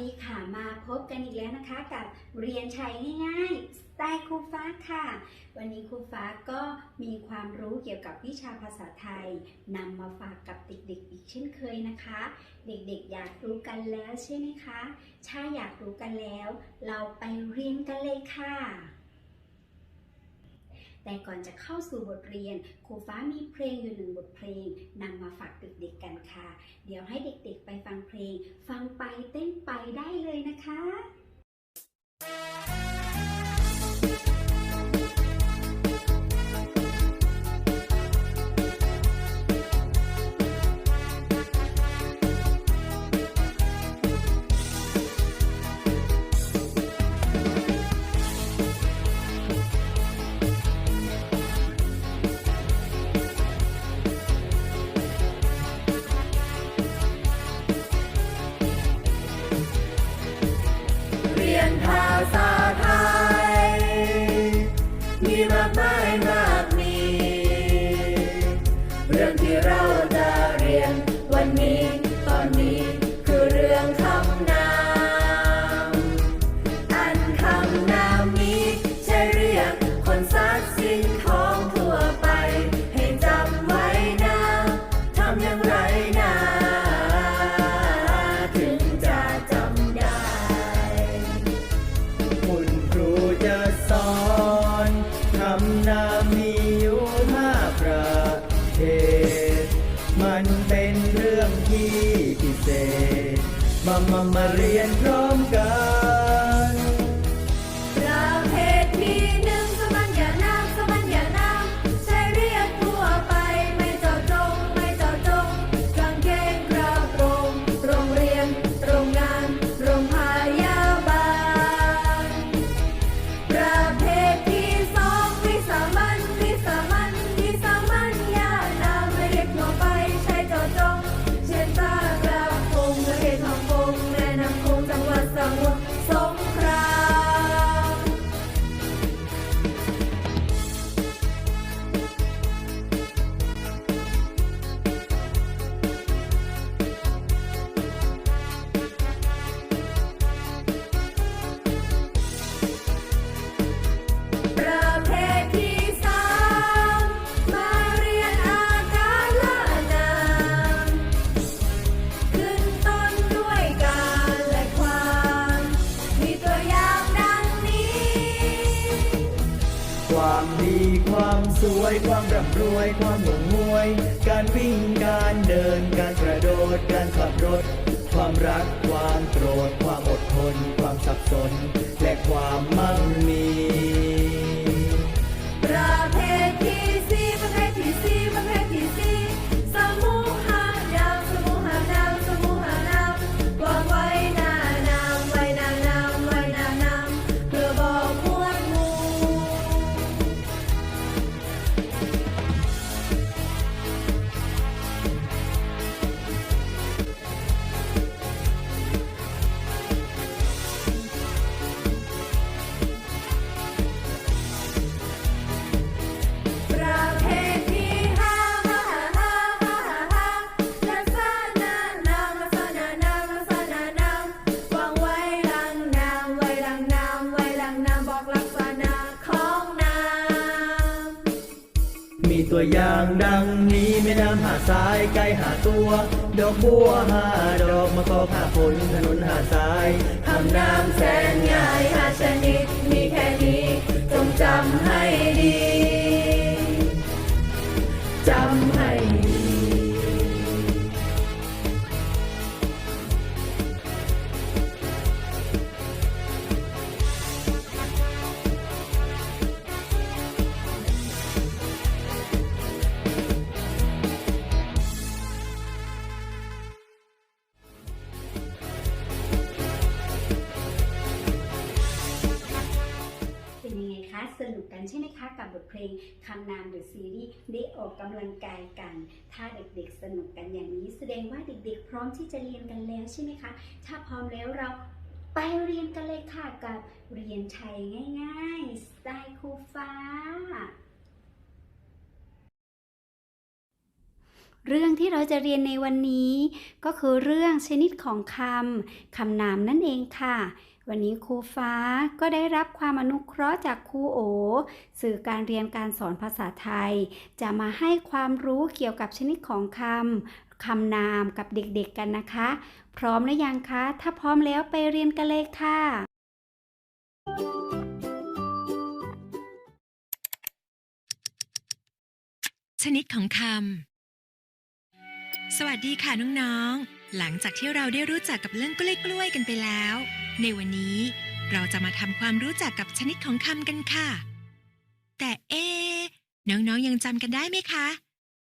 ดีค่ะมาพบกันอีกแล้วนะคะกับเรียนชัยง่ายๆสไตล์ครูฟ้าค่ะ วันนี้ครูฟ้าก็มีความรู้เกี่ยวกับวิชาภาษาไทยนำมาฝากกับเด็กๆ อีกเช่นเคยนะคะ เด็กๆ อยากรู้กันแล้วใช่ไหมคะถ้าอยากรู้กันแล้ว เราไปเรียนกันเลยค่ะ แต่ก่อนจะเข้าสู่บทเรียน ครูฟ้ามีเพลงอยู่หนึ่งบทเพลงนำมาฝากเด็กๆกันค่ะ เดี๋ยวให้เด็กๆไปฟังเพลง ฟังไปเต้นไปได้เลยนะคะ มามามาเรียนพร้ สวยความร่ำรวยความหนุ่มมวย การวิ่งการเดินการกระโดดการขับรถ ความรักความโกรธความอดทน ความสับสน และความมั่งมี ประเภทที่ ตัวอย่างดังนี้แม่น้ำหาสายไกลหาตัว ดอกบัวหาดอกมะกอกหาผลถนนหาสายทำน้ำแสนง่ายหาชนิดมีแค่นี้จงจำให้ดี กันใช่ไหมคะกับบทเพลงคำนามหรือซีรีส์ได้ออกกำลังกายกัน ถ้าเด็กๆสนุกกันอย่างนี้ แสดงว่าเด็กๆ พร้อมที่จะเรียนกันแล้วใช่ไหมคะ ถ้าพร้อมแล้วเราไปเรียนกันเลยค่ะกับเรียนไทยง่ายๆสไตล์ครูฟ้า เรื่องที่เราจะเรียนในวันนี้ ก็คือเรื่องชนิดของคำคำนามนั่นเองค่ะ วันนี้ครูฟ้าก็ได้รับความอนุเคราะห์จากครูโอ สื่อการเรียนการสอนภาษาไทย จะมาให้ความรู้เกี่ยวกับชนิดของคำคำนามกับเด็กๆกันนะคะ พร้อมหรือยังคะ ถ้าพร้อมแล้วไปเรียนกันเลยค่ะ ชนิดของคำสวัสดีค่ะน้องๆ หลังจากที่เราได้รู้จักกับเรื่องกล้วยๆกันไปแล้ว ในวันนี้เราจะมาทำความรู้จักกับชนิดของคำกันค่ะ แต่เอ๊น้องๆยังจำกันได้ไหมคะ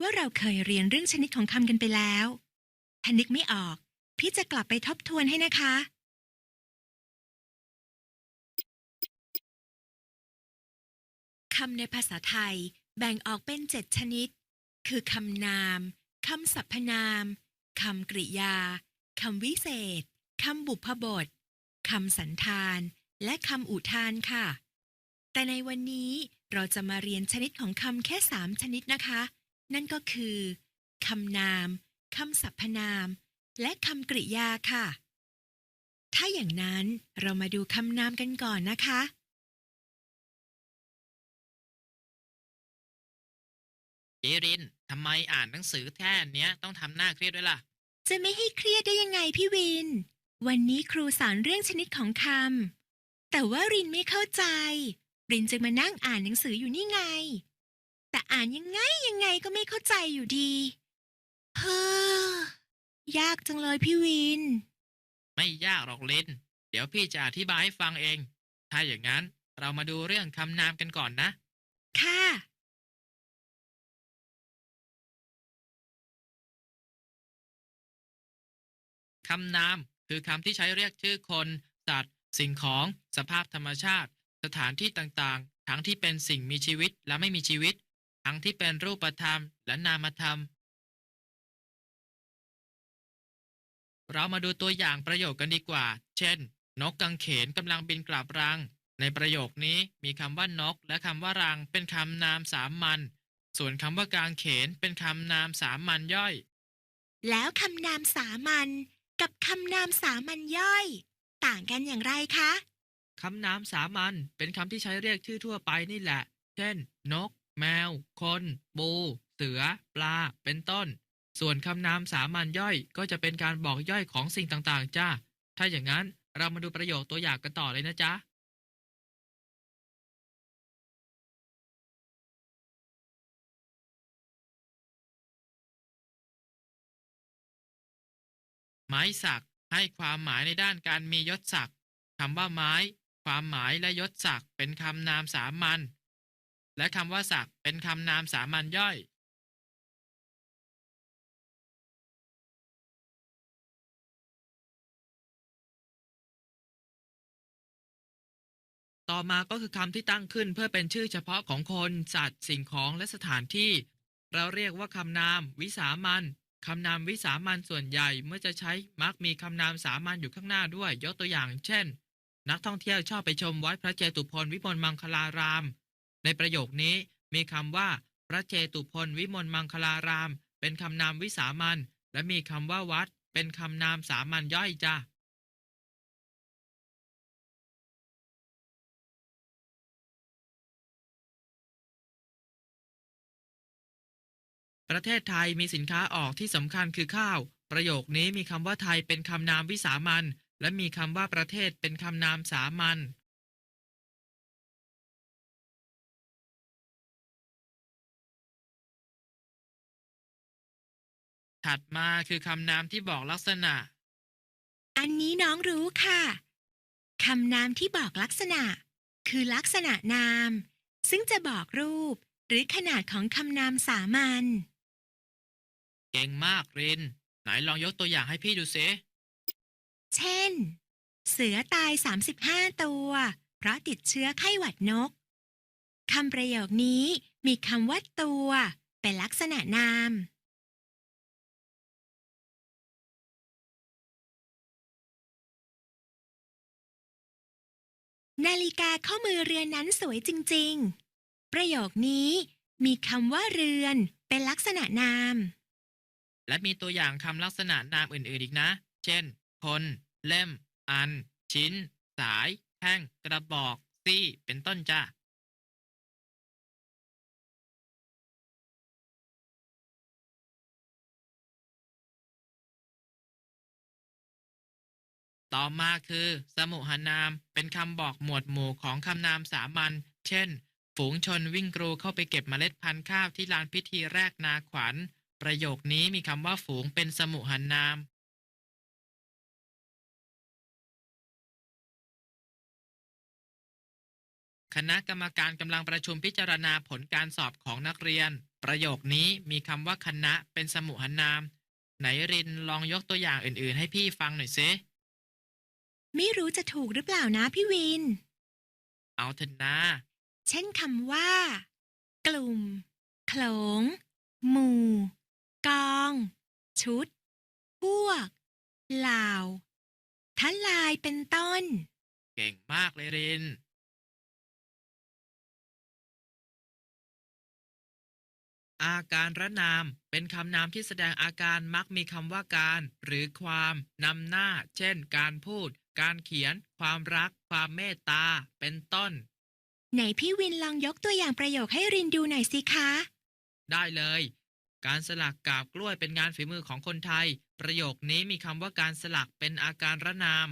ว่าเราเคยเรียนเรื่องชนิดของคำกันไปแล้วถ้านึกไม่ออก พี่จะกลับไปทบทวนให้นะคะ คำในภาษาไทยแบ่งออกเป็นเจ็ดชนิด คือคำนาม คำสรรพนาม คำกริยาคำวิเศษคำบุพบทคำสันธาน และคำอุทานค่ะ แต่ในวันนี้เราจะมาเรียนชนิดของคำแค่สามชนิดนะคะ นั่นก็คือคำนามคำสรรพนาม และคำกริยาค่ะ ถ้าอย่างนั้นเรามาดูคำนามกันก่อนนะคะ เจรินทำไมอ่านหนังสือแท่เนี้ยต้องทำหน้าเครียดด้วยล่ะ จะไม่ให้เครียดได้ยังไงพี่วิน วันนี้ครูสอนเรื่องชนิดของคำแต่ว่ารินไม่เข้าใจ รินจึงมานั่งอ่านหนังสืออยู่นี่ไง แต่อ่านยังไงยังไงก็ไม่เข้าใจอยู่ดี เฮ้อยากจังเลยพี่วิน ไม่ยากหรอกลิน เดี๋ยวพี่จะอธิบายให้ฟังเอง ถ้าอย่างนั้นเรามาดูเรื่องคำนามกันก่อนนะค่ะ คำนาม คือคำที่ใช้เรียกชื่อคนสัตว์ สิ่งของ สภาพธรรมชาติ สถานที่ต่างๆ ทั้งที่เป็นสิ่งมีชีวิตและไม่มีชีวิต ทั้งที่เป็นรูปธรรมและนามธรรม เรามาดูตัวอย่างประโยคกันดีกว่า เช่น นกกังเขนกำลังบินกลับรัง ในประโยคนี้มีคำว่านกและคำว่ารังเป็นคำนามสามัญส่วนคำว่ากางเขนเป็นคำนามสามัญย่อย แล้วคำนามสามัญ กับคำนามสามัญย่อย ต่างกันอย่างไรคะคำนามสามัญเป็นคำที่ใช้เรียกชื่อทั่วไปนี่แหละ เช่น นก แมว คน ปู เสือ ปลา เป็นต้น ส่วนคำนามสามัญย่อยก็จะเป็นการบอกย่อยของสิ่งต่างๆ จ้า ถ้าอย่างนั้นเรามาดูประโยคตัวอย่างกันต่อเลยนะจ๊ะ ไม้สักให้ความหมายในด้านการมียศศักดิ์คำว่าไม้ ความหมายและยศศักดิ์เป็นคำนามสามัญและคำว่าศักดิ์เป็นคำนามสามัญย่อยต่อมาก็คือคำที่ตั้งขึ้นเพื่อเป็นชื่อเฉพาะของคน สัตว์ สิ่งของและสถานที่ เราเรียกว่าคำนาม วิสามัน คำนามวิสามันส่วนใหญ่เมื่อจะใช้มักมีคำนามสามัญอยู่ข้างหน้าด้วย ยกตัวอย่าง เช่น นักท่องเที่ยวชอบไปชมวัดพระเจตุพนวิมลมังคลาราม ในประโยคนี้มีคำว่า พระเจตุพนวิมลมังคลาราม เป็นคำนามวิสามันและมีคำว่าวัด เป็นคำนามสามัญย่อยจ้ะ ประเทศไทยมีสินค้าออกที่สำคัญคือข้าว ประโยคนี้มีคำว่าไทยเป็นคำนามวิสามันและมีคำว่าประเทศเป็นคำนามสามัญถัดมาคือคำนามที่บอกลักษณะ อันนี้น้องรู้ค่ะ คำนามที่บอกลักษณะ คือลักษณะนาม ซึ่งจะบอกรูปหรือขนาดของคำนามสามัญ เก่งมากริน ไหนลองยกตัวอย่างให้พี่ดูซิเช่น เสือตาย 35 ตัว เพราะติดเชื้อไข้หวัดนกคำประโยคนี้มีคำว่าตัว เป็นลักษณะนาม นาฬิกาข้อมือเรือนนั้นสวยจริง ๆ ประโยคนี้มีคำว่าเรือน เป็นลักษณะนาม และมีตัวอย่างคำลักษณะนามอื่นๆอีกนะ เช่น คน เล่ม อัน ชิ้น สาย แท่ง กระบอก ซี่ เป็นต้นจ้ะต่อมาคือ สมุหนาม เป็นคำบอกหมวดหมู่ของคำนามสามัญ เช่น ฝูงชนวิ่งกรูเข้าไปเก็บเมล็ดพันธุ์ข้าวที่ลานพิธีแรกนาขวัญ ประโยคนี้มีคำว่าฝูงเป็นสมุหนาม คณะกรรมการกำลังประชุมพิจารณาผลการสอบของนักเรียน ประโยคนี้มีคำว่าคณะเป็นสมุหนาม ไหนรินลองยกตัวอย่างอื่นๆ ให้พี่ฟังหน่อยซิไม่รู้จะถูกหรือเปล่านะพี่วิน เอาเถอะนะ เช่นคำว่า กลุ่ม โขลง หมู่ กอง ชุด พวก เหล่าทลายเป็นต้น เก่งมากเลยริน อาการระนามเป็นคำนามที่แสดงอาการมักมีคำว่าการ หรือความนำหน้า เช่น การพูด การเขียน ความรัก ความเมตตา เป็นต้น ไหนพี่วินลองยกตัวอย่างประโยคให้รินดูหน่อยสิคะ ได้เลย การสลักกาบกล้วยเป็นงานฝีมือของคนไทย ประโยคนี้มีคำว่าการสลักเป็นอาการระนาม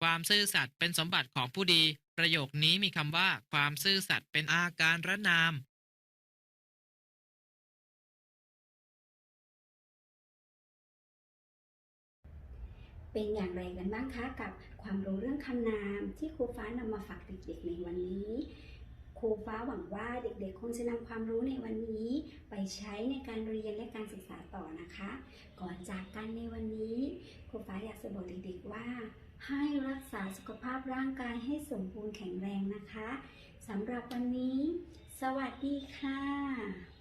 ความซื่อสัตย์เป็นสมบัติของผู้ดี ประโยคนี้มีคำว่า ความซื่อสัตย์เป็นอาการระนาม เป็นอย่างไรกันบ้างคะกับความรู้เรื่องคำนามที่ครูฟ้านำมาฝากเด็กๆในวันนี้ ครูฟ้าหวังว่าเด็กๆคงจะนำความรู้ในวันนี้ ไปใช้ในการเรียนและการศึกษาต่อนะคะ ก่อนจากกันในวันนี้ ครูฟ้าอยากจะบอกเด็กๆว่า ให้รักษาสุขภาพร่างกายให้สมบูรณ์แข็งแรงนะคะสำหรับวันนี้ สวัสดีค่ะ